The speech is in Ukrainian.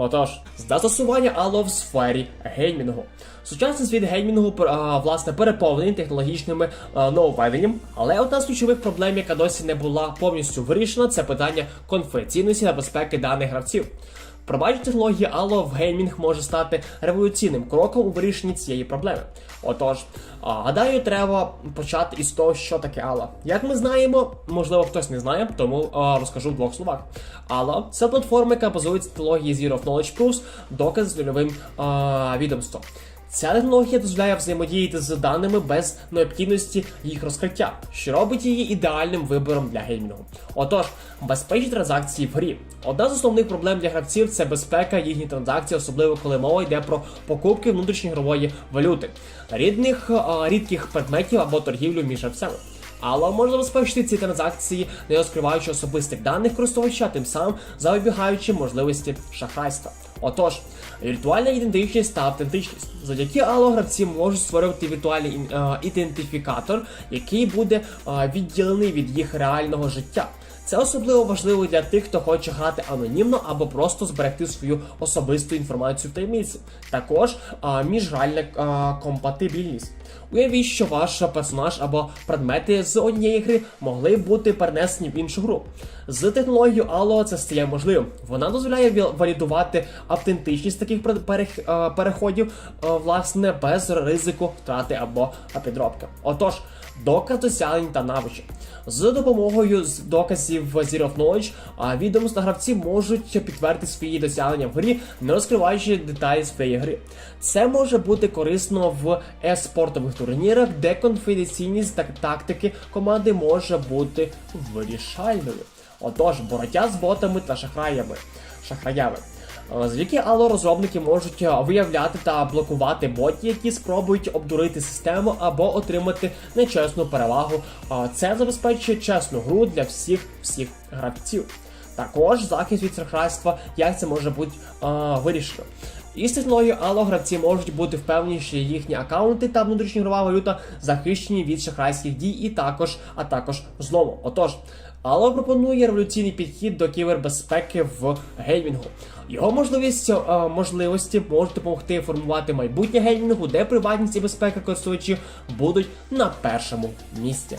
Отож, застосування Allo в сфері геймінгу. Сучасний світ геймінгу власне переповнений технологічними а, але одна з ключових проблем, яка досі не була повністю вирішена, це питання конфіденційності та безпеки даних гравців. Впровадження технології Allo в геймінг може стати революційним кроком у вирішенні цієї проблеми. Отож, гадаю, треба почати із того, що таке Allo. Як ми знаємо, можливо, хтось не знає, тому розкажу в двох словах. Allo – це платформа, яка базується на технології Zero of Knowledge Proofs, доказ з нульовим відомством. Ця технологія дозволяє взаємодіяти з даними без необхідності їх розкриття, що робить її ідеальним вибором для геймінгу. Отож, безпечні транзакції в грі. Одна з основних проблем для гравців це безпека їхніх транзакцій, особливо коли мова йде про покупки внутрішньої валюти, рідних рідких предметів або торгівлю між гравцями. Але можна забезпечити ці транзакції, не розкриваючи особистих даних користувача, тим самим запобігаючи можливості шахрайства. Отож, віртуальна ідентичність та автентичність. Завдяки Allo гравці можуть створювати віртуальний е, ідентифікатор, який буде е, відділений від їх реального життя. Це особливо важливо для тих, хто хоче грати анонімно або просто зберегти свою особисту інформацію в таємниці. Також а, міжгральна а, компатибільність. Уявіть, що ваш персонаж або предмети з однієї гри могли бути перенесені в іншу гру. З технологією Allo це стає можливим. Вона дозволяє валідувати автентичність таких а, переходів, власне, без ризику втрати або підробки. Отож, доказ досягнень та навичок. З допомогою доказів Zero Knowledge а, відомства гравці можуть підтвердити свої досягнення в грі, не розкриваючи деталі своєї гри. Це може бути корисно в е-спортових турнірах, де конфіденційність та тактики команди може бути вирішальною. Отож, боротьба з ботами та шахраями. шахраями. Е, Завдяки Allo розробники можуть е, виявляти та блокувати ботів, які спробують обдурити систему або отримати нечесну перевагу. Е, Це забезпечує чесну гру для всіх всіх гравців. Також захист від шахрайства, як це може бути вирішено. Із технологією Allo гравці можуть бути впевнені, що їхні аккаунти та внутрішньогрова валюта захищені від шахрайських дій і також, а також злому. Отож, Allo пропонує революційний підхід до кібербезпеки в геймінгу. Його можливість, е, можливості можуть допомогти формувати майбутнє геймінгу, де приватність і безпека користувачів будуть на першому місці.